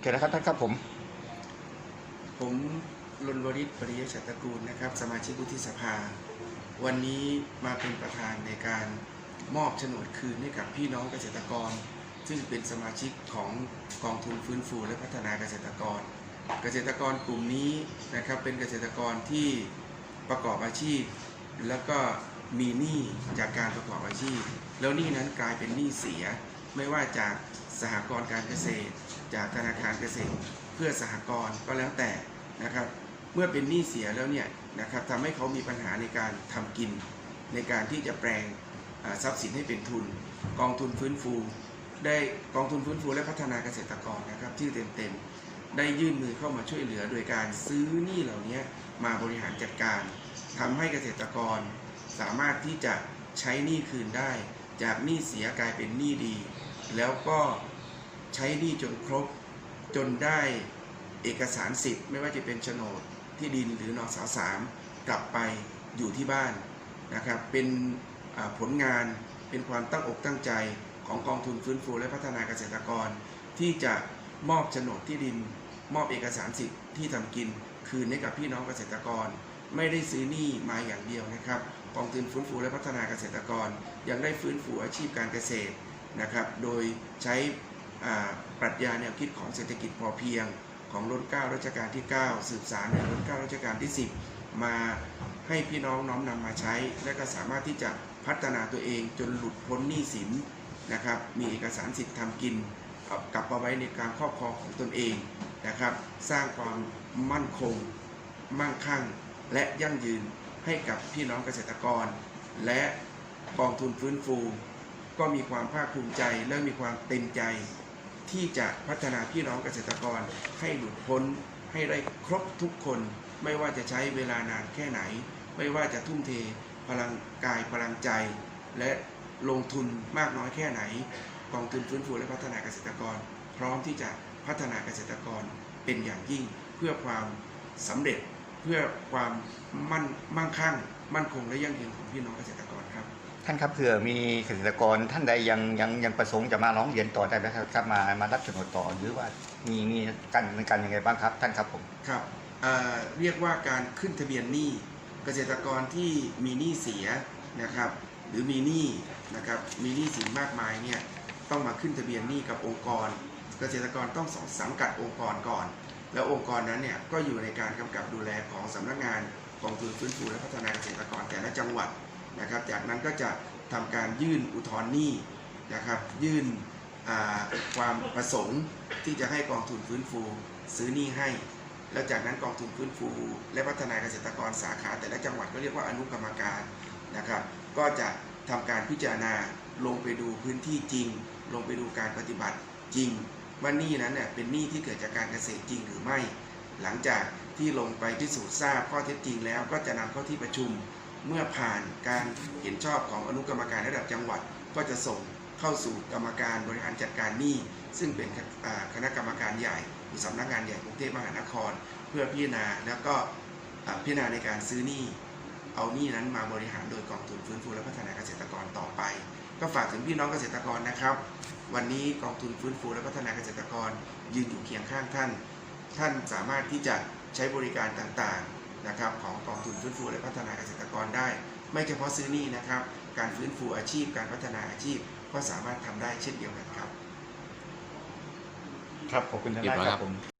เชิญนะครับท่านครับผม ผมรณวริศปริยชัตตกูลนะครับ สมาชิกวุฒิสภา วันนี้มาเป็นประธานในการมอบโฉนดคืนให้กับพี่น้องเกษตรกร ซึ่งเป็นสมาชิกของกองทุนฟื้นฟูและพัฒนาเกษตรกร เกษตรกรกลุ่มนี้นะครับเป็นเกษตรกรที่ประกอบอาชีพ แล้วก็มีหนี้จากการประกอบอาชีพ แล้วหนี้นั้นกลายเป็นหนี้เสีย ไม่ว่าจากสหกรณ์การเกษตร จากธนาคารเกษตรเพื่อสหกรณ์ก็แล้วแต่นะครับ เมื่อเป็นหนี้เสียแล้วเนี่ยนะครับทำให้เขามีปัญหาในการทำกิน ในการที่จะแปลงทรัพย์สินให้เป็นทุน กองทุนฟื้นฟู ได้กองทุนฟื้นฟูและพัฒนาเกษตรกรนะครับชื่อเต็มๆได้ยื่นมือเข้ามาช่วยเหลือ โดยการซื้อหนี้เหล่านี้มาบริหารจัดการทำให้เกษตรกร สามารถที่จะใช้หนี้คืนได้ จากหนี้เสียกลายเป็นหนี้ดี แล้วก็ ช้หนี้จนครบจนได้เอกสารสิทธิ์ ไม่ว่าจะเป็นโฉนดที่ดินหรือนอสสามกลับไปอยู่ที่บ้านนะครับเป็นผลงานเป็นความตั้งอกตั้งใจของกองทุนฟื้นฟูและพัฒนาเกษตรกร ที่จะมอบโฉนดที่ดิน มอบเอกสารสิทธิ์ที่ทำกิน คืนให้กับพี่น้องเกษตรกร ไม่ได้ซื้อหนี้มาอย่างเดียวนะครับกองทุนฟื้นฟูและพัฒนาเกษตรกร ยังได้ฟื้นฟูอาชีพการเกษตรนะครับโดยใช้ ปรัชญาแนวคิดของเศรษฐกิจพอเพียงของรุ่นเก้ารัชกาลที่ 9 สืบสารในรุ่นเก้ารัชกาลที่ 10 มาให้พี่น้องน้อมนำมาใช้ และก็สามารถที่จะพัฒนาตัวเองจนหลุดพ้นหนี้สินนะครับมีเอกสารสิทธิ์ทำกินกลับมาไว้ในการครอบครองของตนเองนะครับ สร้างความมั่นคง มั่งคั่ง และยั่งยืนให้กับพี่น้องเกษตรกร และกองทุนฟื้นฟู ก็มีความภาคภูมิใจและมีความเต็มใจ ที่จะพัฒนาพี่น้องเกษตรกรให้หลุดพ้น ให้ได้ครบทุกคน ไม่ว่าจะใช้เวลานานแค่ไหน ไม่ว่าจะทุ่มเทพลังกายพลังใจ และลงทุนมากน้อยแค่ไหน กองทุนฟื้นฟูและพัฒนาเกษตรกร พร้อมที่จะพัฒนาเกษตรกรเป็นอย่างยิ่งเพื่อความสำเร็จเพื่อความมั่นมั่งคั่ง มั่นคงและยั่งยืนของพี่น้องเกษตรกรครับ ท่านครับเผื่อมีเกษตรกรท่านใดยังยังยังประสงค์จะมาร้องเรียนต่อได้ไหมครับครับมามารับโฉนดต่อหรือว่ามีมีการดำเนินการยังไงบ้างครับ ท่านครับผมครับเอ่อเรียกว่าการขึ้นทะเบียนหนี้เกษตรกรที่มีหนี้เสียนะครับหรือมีหนี้นะครับมีหนี้สินมากมายเนี่ยต้องมาขึ้นทะเบียนหนี้กับองค์กร เกษตรกรต้องสังกัดองค์กรก่อน แล้วองค์กรนั้นเนี่ยก็อยู่ในการกำกับดูแลของสำนักงานกองทุนฟื้นฟูและพัฒนาเกษตรกรแต่ละจังหวัด นะครับ จากนั้นก็จะทำการยื่นอุทธรณ์หนี้นะครับ ยื่นความประสงค์ที่จะให้กองทุนฟื้นฟูซื้อหนี้ให้ แล้วจากนั้นกองทุนฟื้นฟู และพัฒนาเกษตรกรสาขาแต่ละจังหวัดก็เรียกว่าอนุกรรมการนะครับ ก็จะทำการพิจารณาลงไปดูพื้นที่จริง ลงไปดูการปฏิบัติจริงว่าหนี้นั้นเนี่ยเป็นหนี้ที่เกิดจากการเกษตรจริงหรือไม่ หลังจากที่ลงไปพิสูจน์ทราบข้อเท็จจริงแล้วก็จะนำเข้าที่ประชุม เมื่อผ่านการเห็นชอบของอนุกรรมการระดับจังหวัด ก็จะส่งเข้าสู่กรรมการบริหารจัดการหนี้ซึ่งเป็นคณะกรรมการใหญ่อยู่สำนักงานใหญ่กรุงเทพมหานคร เพื่อพิจารณาแล้วก็พิจารณาในการซื้อหนี้เอาหนี้นั้นมาบริหารโดยกองทุนฟื้นฟูและพัฒนาเกษตรกรต่อไป ก็ฝากถึงพี่น้องเกษตรกรนะครับ วันนี้กองทุนฟื้นฟูและพัฒนาเกษตรกรยืนอยู่เคียงข้างท่าน ท่านสามารถที่จะใช้บริการต่างๆ นะครับของกองทุนฟื้นฟูและพัฒนาเกษตรกรได้ ไม่เฉพาะซื้อนี่นะครับ การฟื้นฟูอาชีพ การพัฒนาอาชีพก็สามารถทำได้เช่นเดียวกันครับ ครับขอบคุณท่านเรียครับผม